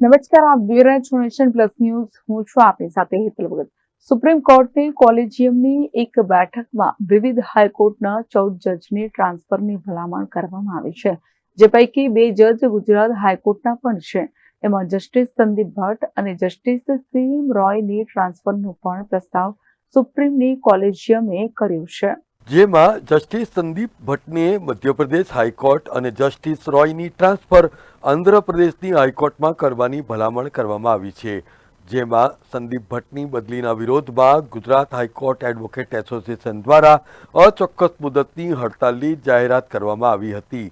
નમસ્કાર, આપ જોઈ રહ્યા છો નેશન પ્લસ ન્યૂઝ. હું છું આપની સાથે હેતલ ભગત. સુપ્રીમ કોર્ટની કોલેજિયમની એક બેઠકમાં વિવિધ હાઈકોર્ટના ચૌદ જજની ટ્રાન્સફરની ભલામણ કરવામાં આવી છે. જે પૈકી બે જજ ગુજરાત હાઈકોર્ટના પણ છે. એમાં જસ્ટિસ સંદીપ ભટ્ટ અને જસ્ટિસ સીએમ રોયની ટ્રાન્સફરનો પણ પ્રસ્તાવ સુપ્રીમની કોલેજિયમે કર્યો છે. જેમાં જસ્ટિસ સંદીપ ભટ્ટને મધ્યપ્રદેશ હાઈકોર્ટ અને જસ્ટિસ રોયની ટ્રાન્સફર આંધ્રપ્રદેશની હાઈકોર્ટમાં કરવાની ભલામણ કરવામાં આવી છે. જેમાં સંદીપ ભટ્ટની બદલીના વિરોધમાં ગુજરાત હાઈકોર્ટ એડવોકેટ એસોસિએશન દ્વારા અચોક્કસ મુદતની હડતાલની જાહેરાત કરવામાં આવી હતી.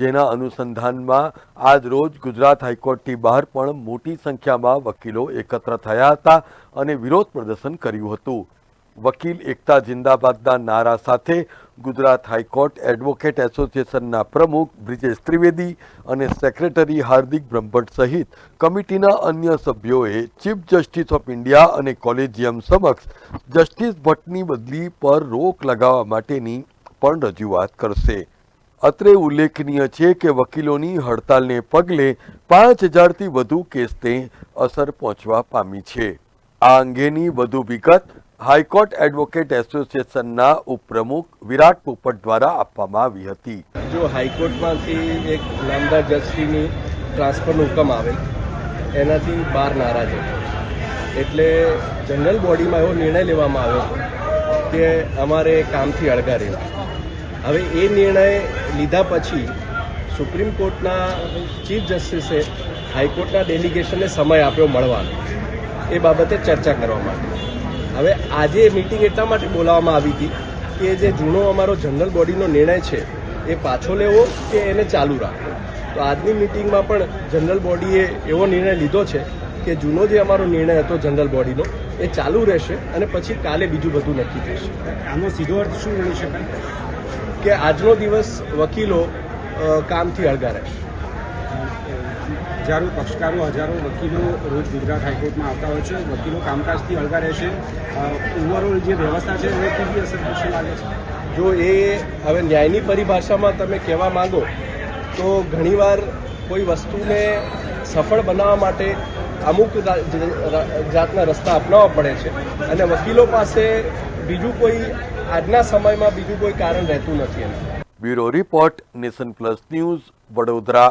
જેના અનુસંધાનમાં આજ રોજ ગુજરાત હાઈકોર્ટની બહાર પણ મોટી સંખ્યામાં વકીલો એકત્ર થયા હતા અને વિરોધ પ્રદર્શન કર્યું હતું. વકીલ એકતા જિંદાબાદના નારા સાથે ગુજરાત હાઈકોર્ટ એડવોકેટ એસોસિએશનના પ્રમુખ બ્રિજેશ ત્રિવેદી અને સેક્રેટરી હાર્દિક બ્રહ્મભટ્ટ સહિત કમિટીના અન્ય સભ્યોએ ચીફ જસ્ટિસ ઓફ ઇન્ડિયા અને કોલેજિયમ સમક્ષ જસ્ટિસ ભટ્ટની બદલી પર રોક લગાવવા માટેની પણ રજૂઆત કરશે. અત્રે ઉલ્લેખનીય છે કે વકીલોની હડતાલને પગલે પાંચ હજારથી વધુ કેસને અસર પહોંચવા પામી છે. આ અંગેની વધુ વિગત હાઈકોર્ટ એડવોકેટ એસોસિએશનના ઉપપ્રમુખ વિરાટ પોપટ દ્વારા આપવામાં આવી હતી. જો હાઈકોર્ટમાંથી એક નામદાર જજશ્રીની ટ્રાન્સફરનો હુકમ આવે, એનાથી બહાર નારાજ એટલે જનરલ બોડીમાં એવો નિર્ણય લેવામાં આવ્યો કે અમારે કામથી અળગા રહેવું. હવે એ નિર્ણય લીધા પછી સુપ્રીમ કોર્ટના ચીફ જસ્ટિસે હાઈકોર્ટના ડેલિગેશનને સમય આપ્યો મળવાનો. એ બાબતે ચર્ચા કરવા માટે હવે આજે મિટિંગ એટલા માટે બોલાવવામાં આવી હતી કે જે જૂનો અમારો જનરલ બોડીનો નિર્ણય છે એ પાછો લેવો કે એને ચાલુ રાખવો? તો આજની મિટિંગમાં પણ જનરલ બોડીએ એવો નિર્ણય લીધો છે કે જૂનો જે અમારો નિર્ણય હતો જનરલ બોડીનો એ ચાલુ રહેશે અને પછી કાલે બીજું બધું નક્કી થશે. આનો સીધો અર્થ શું ગણી શકાય? કે આજનો દિવસ વકીલો કામથી અળગા રહેશે. હજારો પક્ષકારો હજારો વકીલો રોજ ગુજરાત હાઈકોર્ટમાં આવતા હોય છે. વકીલો કામકાજથી અળગા રહેશે ઓવરઓલ જે વ્યવસ્થા છે એ કેવી અસર થશે લાગે છે? જો એ હવે ન્યાયની પરિભાષામાં તમે કહેવા માંગો તો ઘણીવાર કોઈ વસ્તુને સફળ બનાવવા માટે અમુક જાતના રસ્તા અપનાવવા પડે છે. અને વકીલો પાસે બીજું કોઈ આજના સમયમાં બીજું કોઈ કારણ રહેતું નથી એનું bureau report nation plus news Vadodara.